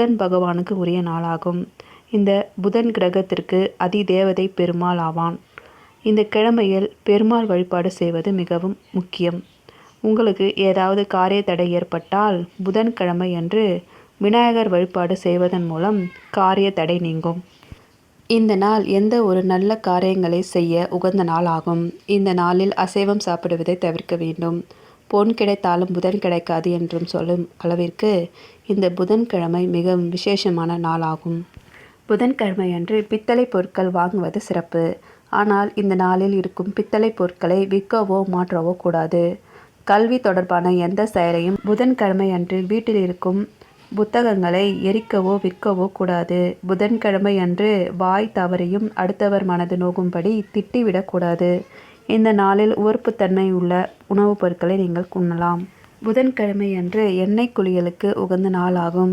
புதன் பகவானுக்கு உரிய நாளாகும். இந்த புதன் கிரகத்திற்கு அதி தேவதை பெருமாள் ஆவான். இந்த கிழமையில் பெருமாள் வழிபாடு செய்வது மிகவும் முக்கியம். உங்களுக்கு ஏதாவது காரிய தடை ஏற்பட்டால் புதன்கிழமை அன்று விநாயகர் வழிபாடு செய்வதன் மூலம் காரிய தடை நீங்கும். இந்த நாள் எந்த ஒரு நல்ல காரியங்களை செய்ய உகந்த நாள் ஆகும் இந்த நாளில் அசைவம் சாப்பிடுவதை தவிர்க்க வேண்டும். பொன் கிடைத்தாலும் புதன் கிடைக்காது என்றும் சொல்லும் அளவிற்கு இந்த புதன்கிழமை மிகவும் விசேஷமான நாளாகும். புதன்கிழமை அன்று பித்தளை பொருட்கள் வாங்குவது சிறப்பு. ஆனால் இந்த நாளில் இருக்கும் பித்தளை பொருட்களை விற்கவோ மாற்றவோ கூடாது. கல்வி தொடர்பான எந்த செயலையும் புதன்கிழமை அன்று வீட்டில் இருக்கும் புத்தகங்களை எரிக்கவோ விற்கவோ கூடாது. புதன்கிழமை அன்று வாய் தவறையும் அடுத்தவர் மனது நோகும்படி திட்டிவிடக்கூடாது இந்த நாளில் உவர்ப்புத்தன்மை உள்ள உணவுப் பொருட்களை நீங்கள் உண்ணலாம் புதன்கிழமை அன்று எண்ணெய் குளியலுக்கு உகந்த நாளாகும்.